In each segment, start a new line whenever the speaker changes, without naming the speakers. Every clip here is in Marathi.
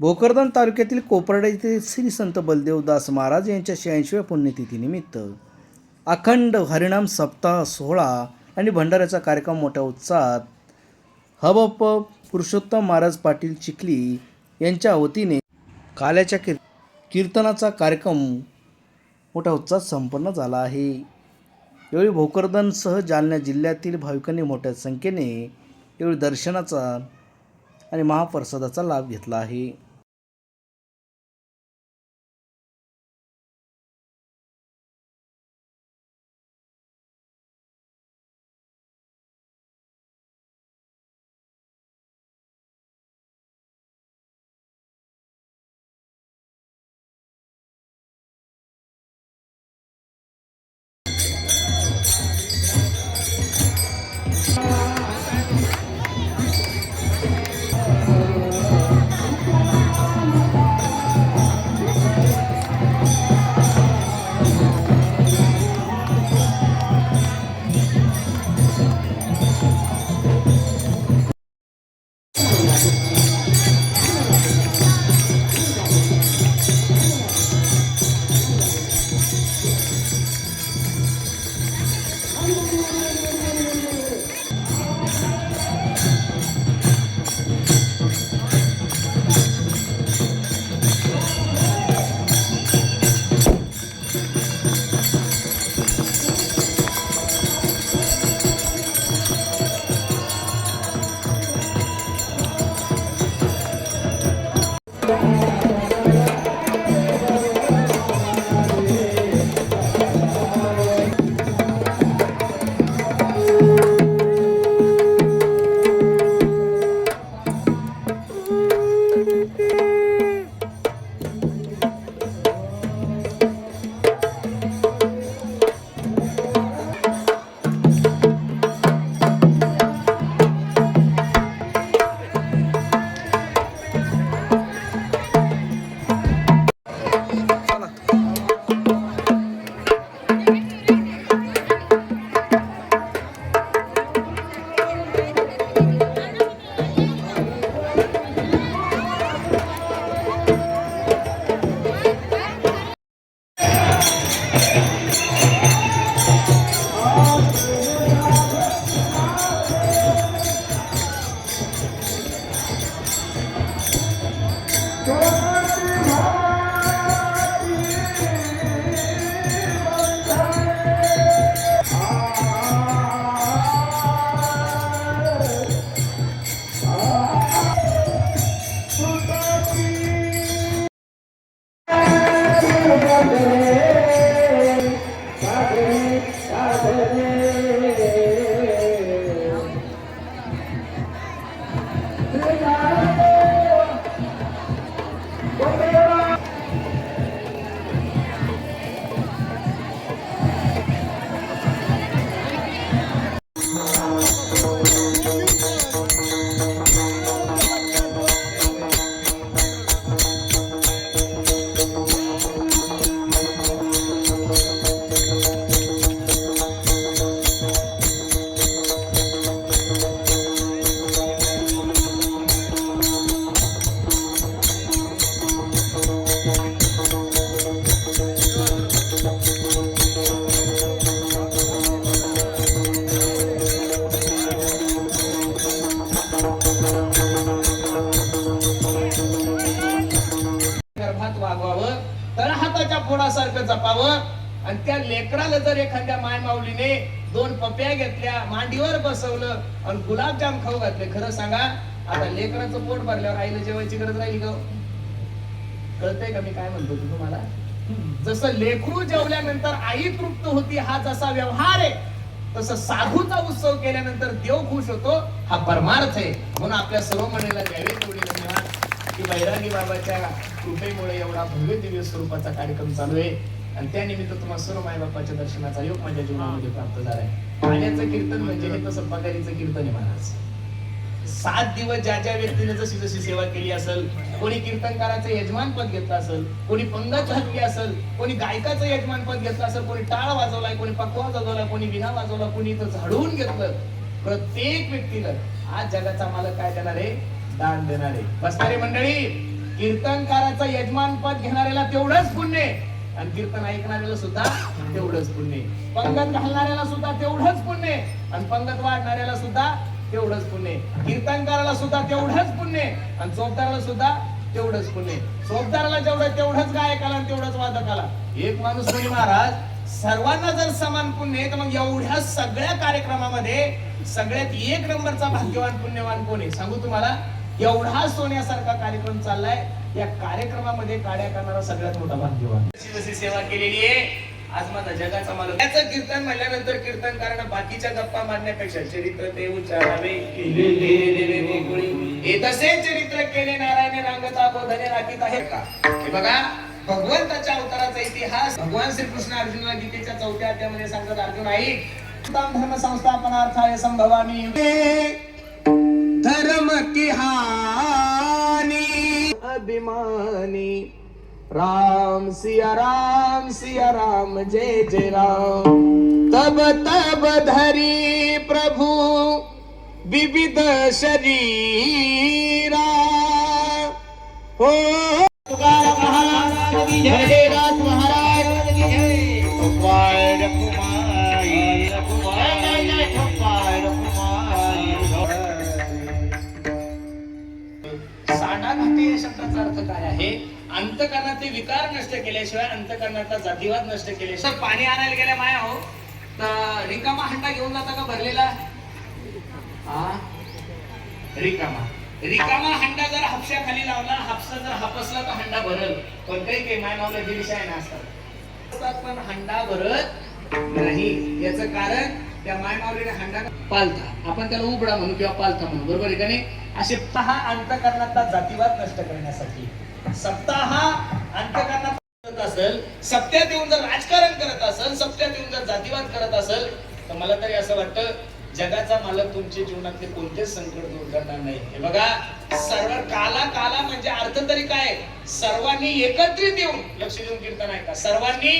भोकरदन तालुक्यातील कोपर्डा येथे श्री संत बलदेवदास महाराज यांच्या शहाऐंशीव्या पुण्यतिथीनिमित्त अखंड हरिणाम सप्ताह सोहळा आणि भंडाऱ्याचा कार्यक्रम मोठ्या उत्साहात हबप पुरुषोत्तम महाराज पाटील चिखली यांच्या वतीने काल्याच्या कीर कीर्तनाचा कार्यक्रम मोठ्या उत्साहात संपन्न झाला आहे. यावेळी भोकरदनसह जालना जिल्ह्यातील भाविकांनी मोठ्या संख्येने यावेळी दर्शनाचा आणि महाप्रसादाचा लाभ घेतला आहे.
जपावं आणि त्या लेकराला जर एखाद्या मायमाऊलीने दोन पप्या घेतल्या मांडीवर बसवलं आणि गुलाबजाम खाऊ घातले खरं सांगा आता लेकराचं पोट भरल्यावर आईला जेवायची गरज राहील का हो? कळतंय का मी काय म्हणतो तुम्हाला? जसं लेकरू जेवल्यानंतर आई तृप्त होती हा जसा व्यवहार आहे तसं साधूचा उत्सव केल्यानंतर देव खुश होतो हा परमार्थ आहे. म्हणून आपल्या सर्व मंडळीला द्यावे तेवढी धन्यवाद. की बैरागी बाबाच्या कृपेमुळे एवढा भव्य दिव्य स्वरूपाचा कार्यक्रम चालू आहे. आणि त्यानिमित्त तुम्हाला सर्व मायबापाच्या दर्शनाचा योग माझ्या जीवनामध्ये प्राप्त झाला आहे. पाण्याचं कीर्तन म्हणजे हे तसं पगारीचं कीर्तन आहे महाराज. सात दिवस ज्या ज्या व्यक्तीने जशी जशी सेवा केली असेल कोणी कीर्तनकाराचं यजमानपद घेतलं असेल कोणी पंगत घातली असेल कोणी गायकाचं यजमानपद घेतलं असेल कोणी टाळ वाजवलाय कोणी पकवा वाजवला कोणी विना वाजवला कोणी इथं झाडून घेतलं. प्रत्येक व्यक्तीला आज जगाचा मालक काय देणार? आहे दान देणार. आहे बसणारी मंडळी कीर्तनकाराचं यजमान पद घेणाऱ्याला तेवढंच पुण्य आहे. आणि कीर्तन ऐकणाऱ्याला सुद्धा तेवढंच पुण्य पंगत घालणाऱ्याला सुद्धा तेवढंच पुण्य आहे. आणि पंगत वाढणाऱ्याला सुद्धा तेवढंच पुण्य कीर्तनकाराला सुद्धा तेवढंच पुण्य आहे. आणि चोपदाराला सुद्धा तेवढंच पुण्य चोपदाराला जेवढं तेवढंच गायकाला आणि तेवढंच वादकाला. एक माणूस म्हणे महाराज सर्वांना जर समान पुण्य आहे तर मग एवढ्या सगळ्या कार्यक्रमामध्ये सगळ्यात एक नंबरचा भाग्यवान पुण्यवान कोण आहे? सांगू तुम्हाला? एवढा सोन्यासारखा कार्यक्रम चाललाय. या कार्यक्रमामध्ये काड्या करणारा सगळ्यात मोठा भाग्यवान जशी जशी सेवा केलेली आहे आज माझा जगाचा मालक. त्याचं कीर्तन म्हणल्यानंतर कीर्तनकारानं बाकीच्या गप्पा मारण्यापेक्षा चरित्र ते उच्चारावे. हे तसे चरित्र केले नारायण रांगता बोधने राखीत आहे. का हे बघा भगवंताच्या अवताराचा इतिहास. भगवान श्रीकृष्ण अर्जुनाला गीतेच्या चौथ्या अध्यायामध्ये सांगतात अर्जुन आई धर्म संस्थापनार्थाय संभवामी. धर्म की हानी अभिमानी। राम सिया राम सिया राम जय जय राम। तब तब धरी प्रभु विविध शरीरा। हो महाराज महाराज अर्थ काय आहे? अंतकरणाचे विकार नष्ट केल्याशिवाय अंतकरणाचा जातीवाद नष्ट केल्याशिवाय पाणी आणायला गेल्या माया हो. तर रिकामा हंडा घेऊन जाता का भरलेला? रिकामा. रिकामा हंडा जर हापशाखाली लावला हापसा जर हापसला तर हंडा भरल. पण काही काही माय मावला दिवशी आहे ना असतात पण हंडा भरत नाही. याचं कारण त्या माय मावलेल्या हंडा पालथा. आपण त्याला उबडा म्हणू किंवा पालथा म्हणू. बरोबर आहे का नाही? असे हा अंतकरणातला जातीवाद नष्ट करण्यासाठी. सत्ता हा अंतकरणात करत असेल सत्यात येऊन जर राजकारण करत असेल सत्यात येऊन जर जातीवाद करत असेल तर मला तरी असं वाटतं जगाचा मालक तुमच्या जीवनातले कोणतेच संकट दूर करणार नाही. हे बघा सर्व काला काला म्हणजे अर्थ तरी काय? सर्वांनी एकत्रित येऊन लक्ष देऊन कीर्तन आहे का सर्वांनी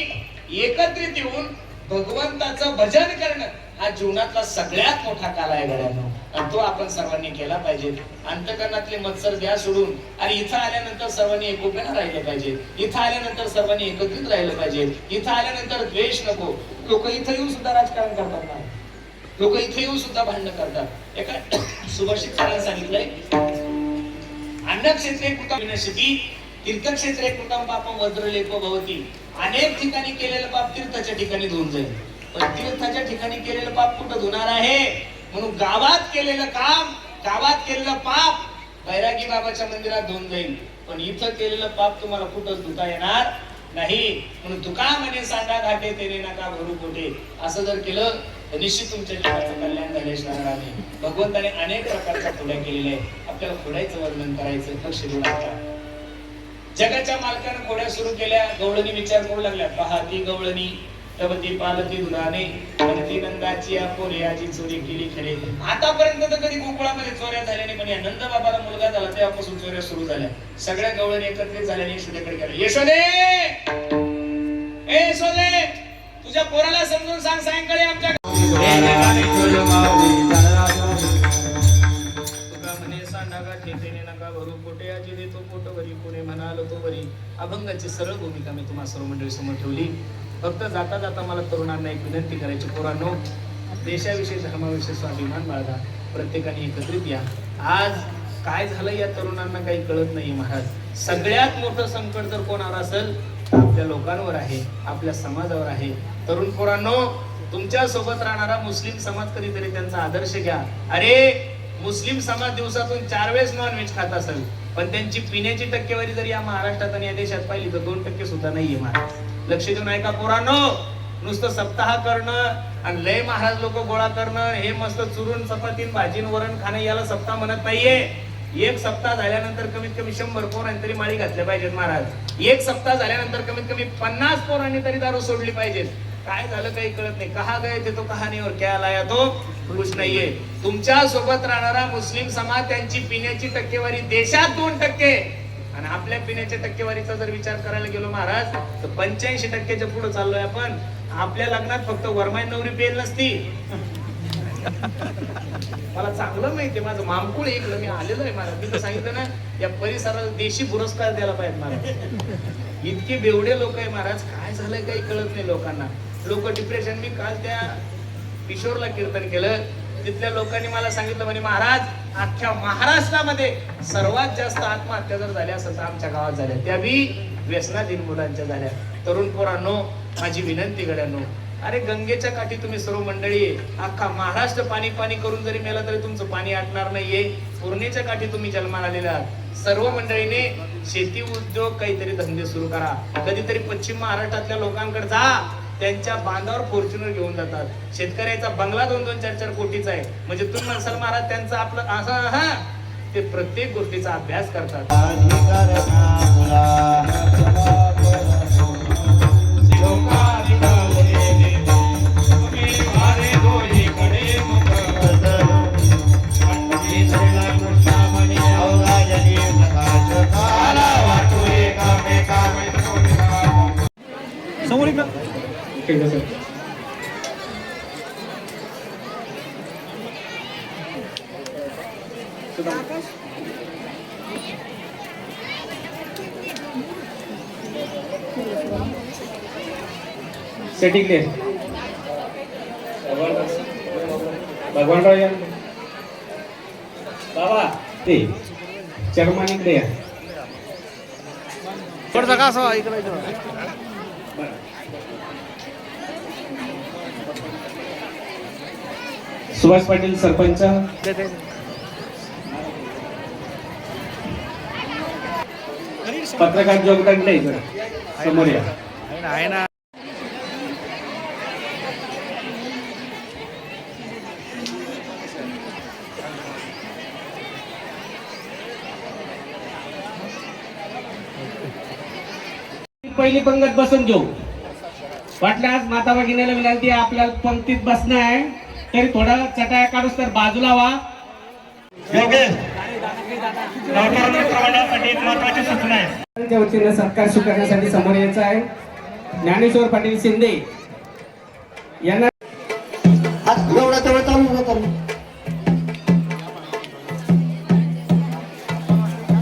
एकत्रित येऊन भगवंताचं भजन करणं हा जीवनातला सगळ्यात मोठा काला आहे गड्यांनो. तो आपण सर्वांनी केला पाहिजे. अंतकरणातले मत्सर द्या सोडून. आणि इथं आल्यानंतर सर्वांनी एकोप्यानं राहिलं पाहिजे. इथं आल्यानंतर सर्वांनी एकत्रित राहिलं पाहिजे. इथं आल्यानंतर द्वेष नको. लोक इथं येऊन सुद्धा राजकारण करतात ना. लोक इथे येऊन सुद्धा भांडण करतात. एका सुभाषित सरांनी सांगितलंय अन्नक्षेत्रे कृतम विनशती तीर्थक्षेत्रे कृतम पाप वज्रलेप भवती. अनेक ठिकाणी केलेलं पाप तीर्थाच्या ठिकाणी धुवून जाईल. पण तीर्थाच्या ठिकाणी केलेलं पाप कुठं धुणार आहे? म्हणून गावात केलेलं काम गावात केलेलं पाप बैरागी बाबाच्या मंदिरात धुवून जाईल पण इथं केलेलं पाप तुम्हाला कुठं धुता येणार नाही? म्हणून तुका म्हणे सांगा घाटे तेने नका भरू कोठे असं जर केलं तर निश्चित तुमच्या जीवाचं कल्याण झाल्याशिवाय राहणार भगवंताने अनेक प्रकारच्या खोड्या केलेल्या आहेत. आपल्याला खोड्याचं वर्णन करायचं लक्ष देऊ नका. जगाच्या मालकानं खोड्या सुरू केल्या गवळणी विचार करू लागल्या. पहा ती गवळणी तवती पालती दुधाने आणि ती नंदाची चोरी केली खरे आतापर्यंत तर कधी गोकुळामध्ये चोऱ्या झाल्या नाही पण या नंद बाबाला मुलगा झाला तेव्हापासून चोऱ्या सुरू झाल्या. सगळ्या गवळणी एकत्रित झाल्याने यशोदेकडे गेल्या यशोदे! ए यशोदे! तुझ्या पोराला समजून सांग सायंकाळी आमच्या नका भरू. देतो तो अभंगाची सरळ भूमिका मी तुम्हाला सर्व मंडळी समोर ठेवली. फक्त जाता जाता मला तरुणांना एक विनंती करायची पोरांनो देशाविषयी धर्माविषयी स्वाभिमान बाळगा प्रत्येकाने एकत्रित या. आज काय झालं या तरुणांना काही कळत नाही महाराज. सगळ्यात मोठं संकट जर कोणावर असेल तर आपल्या लोकांवर आहे आपल्या समाजावर आहे. तरुण पोरांनो तुमच्यासोबत राहणारा मुस्लिम समाज कधीतरी त्यांचा आदर्श घ्या. अरे मुस्लिम समाज दिवसातून चार वेळेस नॉनव्हेज खात असेल पण त्यांची पिण्याची टक्केवारी जर या महाराष्ट्रात आणि या देशात पाहिली तर दोन टक्के सुद्धा नाहीये महाराज. लक्ष देऊन ऐका पोरांनो नुसतं सप्ताह करणं आणि लय महाराज लोक गोळा करणं हे मस्त चुरून चपातीन भाजीन वरण खाणं याला सप्ताह म्हणत नाहीये. एक सप्ताह झाल्यानंतर कमीत कमी शंभर पोरांनी तरी माळी घातल्या पाहिजेत महाराज. एक सप्ताह झाल्यानंतर कमीत कमी पन्नास पोरांनी तरी दारू सोडली पाहिजेत. काय झालं काही कळत नाही. कहा गए ते तो कहाणीवर क्या लाया तो? खुश नाहीये. तुमच्यासोबत राहणारा मुस्लिम समाज त्यांची पिण्याची टक्केवारी देशात दोन टक्के. आणि आपल्या पिण्याच्या टक्केवारीचा जर विचार करायला गेलो महाराज तर पंच्याऐंशी टक्क्याच्या पुढे चाललोय आपण. आपल्या लग्नात फक्त वरमाई नवरी पेल नसती. मला चांगलं माहितीये माझं मामकुळ ऐकलं मी आलेलो आहे मला मी तर सांगितलं ना या परिसराला देशी पुरस्कार द्यायला पाहिजे मला इतके बेवडे लोक आहे महाराज काय झालंय काही कळत नाही लोकांना. लोक डिप्रेशन मी काल त्या किशोरला कीर्तन केलं. तिथल्या लोकांनी मला सांगितलं म्हणे महाराज अख्ख्या महाराष्ट्रामध्ये सर्वात जास्त आत्महत्या जर झाल्या असेल तर आमच्या गावात झाल्या. त्या बी व्यसनाधीन मुलांच्या झाल्या. तरुण पोरांनो माझी विनंती गड्यांनो अरे गंगेच्या काठी तुम्ही सर्व मंडळी अख्खा महाराष्ट्र पाणी पाणी करून जरी मेला तरी तुमचं पाणी आटणार नाहीये. पूर्णेच्या काठी तुम्ही जन्माला आलेला आहात. सर्व मंडळीने शेती उद्योग काहीतरी धंदे सुरू करा. कधीतरी पश्चिम महाराष्ट्रातल्या लोकांकडे जा. त्यांच्या बांधावर फॉर्च्युनर घेऊन जातात. शेतकऱ्याचा बंगला दोन दोन चार चार कोटीचा आहे. म्हणजे तुम्ही म्हणसाल महाराज त्यांचं आपलं असं हा. ते प्रत्येक गोष्टीचा अभ्यास करतात.
सेटिंग दे भगवानराव या. बाबा ते चर्मन इकडे या.
थोडंसं का असं ऐकलं
सुभाष पाटील सरपंच. पत्रकार जोगदंड नाही समोर या.
आहे ना
पहिली पंगत बसून घेऊ. वाटल्यास माता भगिनीला विनंती आहे आपल्याला पंक्तीत बसणं आहे. तरी थोडं चटाया काढूस तर बाजूला व्हा वतीनं सत्कार स्वीकारण्यासाठी समोर यायचं आहे. ज्ञानेश्वर पाटील शिंदे यांना.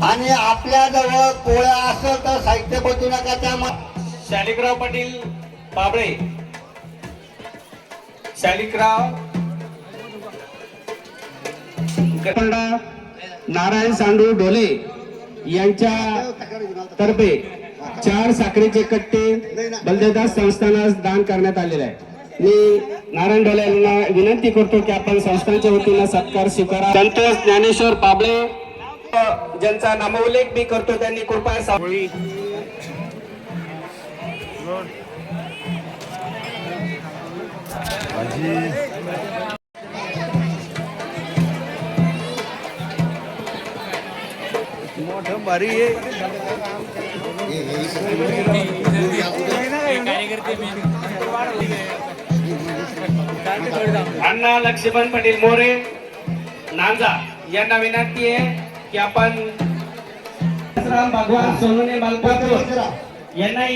आणि आपल्या जवळ पोळ्या असेल तर साहित्य बदलू नका त्या
शालिकराव पाटील बाबळे शालिकराव नारायण सांडू ढोले यांच्या तर्फे चार साखरेचे कट्टे बलदेवदास संस्थानास दान करण्यात आलेले आहे. मी नारायण ढोले यांना विनंती करतो की आपण संस्थांच्या वतीनं सत्कार स्वीकारा. संतोष ज्ञानेश्वर पाबळे ज्यांचा नामोल्लेख मी करतो त्यांनी कृपया सावळी
भारी आहे.
अण्णा लक्ष्मण पाटील मोरे नांजा यांना विनंती आहे की आपण राम भगवान सोनूने मालपात्र यांना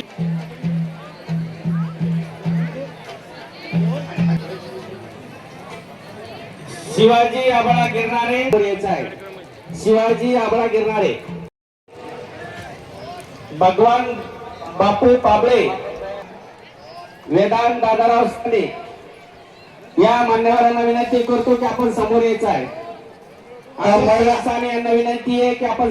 शिवाजी आबळा गिरणारे. शिवाजी आबळा गिरणारे. भगवान बापू पाबळे वेदांत दादाराव साने या मान्यवरांना विनंती करतो की आपण समोर यायचं आहे आणि साने यांना विनंती आहे की आपण